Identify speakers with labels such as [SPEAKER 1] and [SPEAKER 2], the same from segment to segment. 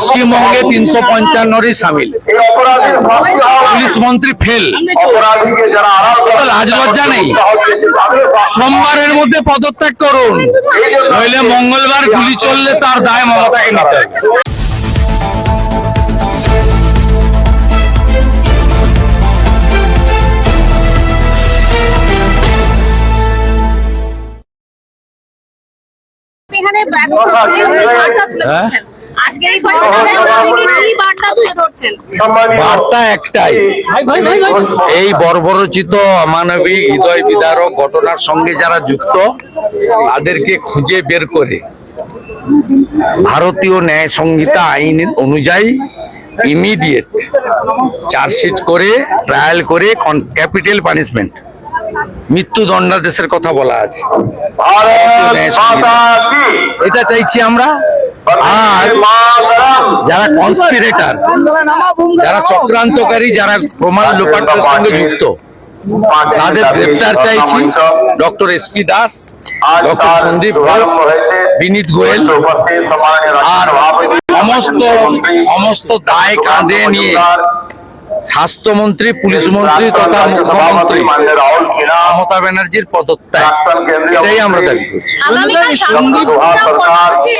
[SPEAKER 1] পশ্চিমবঙ্গে তিনশো পঞ্চান্নরই সামিল। পুলিশ মন্ত্রী ফেল।
[SPEAKER 2] অপরাধীকে যারা আড়াল করে
[SPEAKER 1] তো লাজ লজ্জা নেই। সোমবারের মধ্যে পদত্যাগ করুন। নইলে মঙ্গলবার গুলি চললে তার দায় মমতাকে নিতে হবে।
[SPEAKER 3] এখানে বার্তা
[SPEAKER 1] একটাই। এই বর্বরচিত অমানবিক হৃদয় বিদারক ঘটনার সঙ্গে যারা যুক্ত তাদেরকে খুঁজে বের করে ভারতীয় ন্যায় সংহিতা আইন অনুযায়ী ইমিডিয়েট চার্জশিট করে ট্রায়াল করে ক্যাপিটাল পানিশমেন্ট মৃত্যুদণ্ডাদেশের কথা বলা আছে। এটা চাইছি আমরা। আর যারা কনস্পিরেটার যারা চক্রান্তকারী যারা প্রমাণ লোপাটের সঙ্গে যুক্ত তাদের গ্রেপ্তার চাইছি doctor S P Das doctor Sandip Ghosh Vineet Goel আর সমস্ত সমস্ত দায় কাঁধে নিয়ে স্বাস্থ্যমন্ত্রী পুলিশ মন্ত্রী তথা মুখ্যমন্ত্রী মমতা ব্যানার্জির পদত্যাগ। এটাই আমরা দাবি করছি।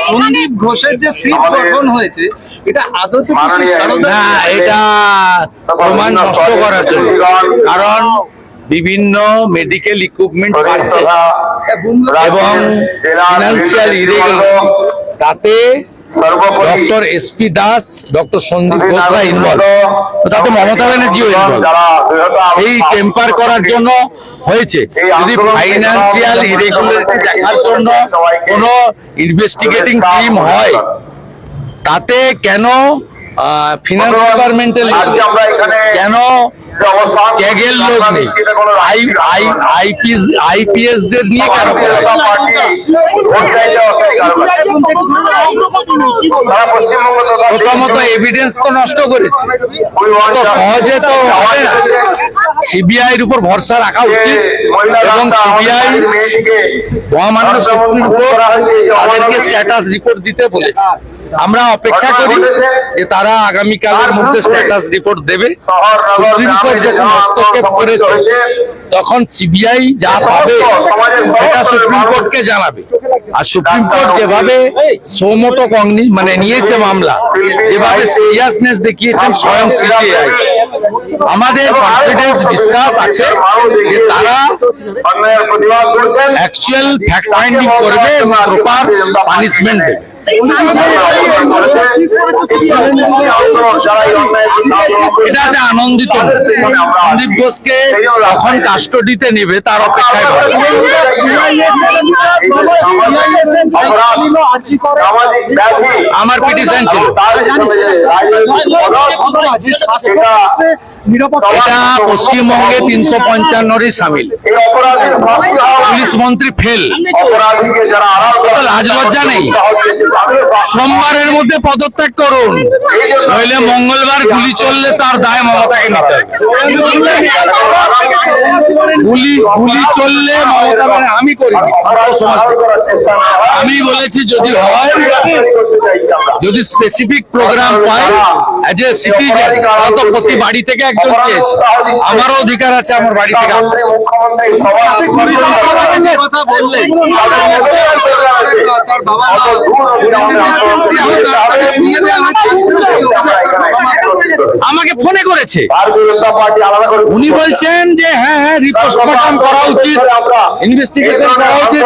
[SPEAKER 2] সন্দীপ
[SPEAKER 4] ঘোষের যে সিট গঠন হয়েছে এটা
[SPEAKER 1] না এটা প্রমাণ নষ্ট করার জন্য। কারণ বিভিন্ন মেডিকেল ইকুইপমেন্ট এবং ফিনান্সিয়াল ইরেগুলার তাতে doctor S P Das doctor Sandip ঘোষরা involve তাতে মমতা ব্যানার্জিও ইনভলভ সেই টেম্পার করার জন্য হয়েছে। যদি ফাইন্যান্সিয়াল ইরেগুলারিটি দেখার জন্য কোনো ইনভেস্টিগেটিং টিম হয়। তাতে কেন ফিনান্স ডিপার্টমেন্টের কেন ক্যাগের লোক নেই। আই আই আইপিএস আইপিএস দের নিয়ে কেন প্রথমত এভিডেন্স তো নষ্ট করেছে। সহজে তো হবে না। সিবিআই এর উপর ভরসা রাখা উচিত। এবং সিবিআই মহামান্য সুপ্রিম কোর্ট তাদেরকে স্ট্যাটাস রিপোর্ট দিতে বলেছে। আমরা অপেক্ষা করি যে তারা আগামীকালের মধ্যে স্ট্যাটাস রিপোর্ট দেবে। সুপ্রিম কোর্ট যখন হস্তক্ষেপ করেছে তখন সিবিআই যা পাবে সেটা সুপ্রিম কোর্টকে জানাবে। আর সুপ্রিম কোর্ট যেভাবে সৌমতো কংনি মানে নিয়েছে মামলা যেভাবে সিরিয়াসনেস দেখিয়েছেন স্বয়ং সিবিআই। আমাদের কনফিডেন্স বিশ্বাস আছে যে তারা অ্যাকচুয়াল ফ্যাক্ট ফাইন্ডিং করবে প্রপার পানিশমেন্ট দেবে আনন্দিত। সন্দীপ ঘোষকে কখন কাস্টডিতে নেবে তার অপেক্ষায় ভালো। আমার পিটিশন ছিল এটা পশ্চিমবঙ্গে তিনশো পঞ্চান্নরই সামিল পুলিশ মন্ত্রী ফেল
[SPEAKER 2] অপরাধীকে যারা আড়াল করে
[SPEAKER 1] তো লাজ লজ্জা নেই। সোমবারের মধ্যে পদত্যাগ করুন নইলে মঙ্গলবার গুলি চললে তার দায় মমতাকে নিতে গুলি গুলি চললে মমতা মানে আমি করি আমি বলেছি যদি হয় যদি স্পেসিফিক প্রোগ্রাম পাই অ্যাজ সিটিজেন তো প্রতি বাড়ি থেকে একজন চেয়েছে। আমারও অধিকার আছে আমার বাড়ি থেকে
[SPEAKER 4] কথা বললেন।
[SPEAKER 1] আমাকে ফোনে করেছে। উনি বলছেন যে হ্যাঁ হ্যাঁ রিপোস্টমর্টম করা উচিত ইনভেস্টিগেশন করা উচিত।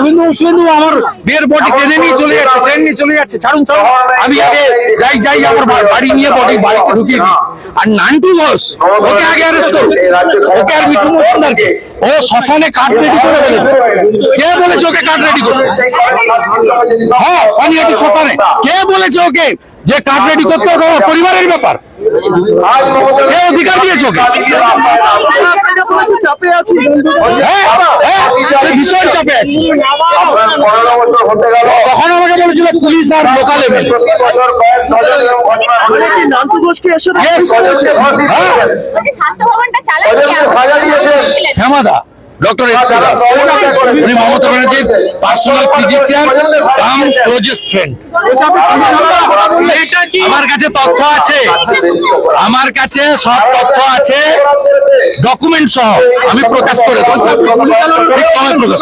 [SPEAKER 1] শুধু শুধু আমার বিয়ের বডি টেনে নিয়ে চলে যাচ্ছে ট্রেন নিয়ে চলে যাচ্ছে। ছাড়ুন ছাড়ুন। আমি আগে যাই যাই আমার বাড়ি নিয়ে বডি বাড়িতে ঢুকিয়ে দিই আর নান্টু ঘোষ ওকে আগে অ্যারেস্ট করুন। ওকে আর মিঠু মজুমদারকে। ও শ্মশানে কার্ড রেডি করে বলেছে কে বলেছে ওকে কার্ড রেডি করতে? হ্যাঁ পানিহাটি শ্মশানে। কে বলেছে ওকে? যে কার্ড রেডি করতে হবে পরিবারের ব্যাপার। কে অধিকার দিয়েছে ওকে।
[SPEAKER 4] চাপে আছি
[SPEAKER 1] হ্যাঁ হ্যাঁ ভীষণ চাপে আছি। তখন আমাকে বলেছিল পুলিশ আর লোকাল হ্যাঁ? শ্যামাদা
[SPEAKER 2] ডক্টর এস পি দাস উনি মমতা ব্যানার্জির personal physician cum closest friend. আমার কাছে তথ্য আছে। আমার কাছে সব তথ্য আছে। ডকুমেন্ট সহ। আমি প্রকাশ করে দেবো। ঠিক সময় প্রকাশ।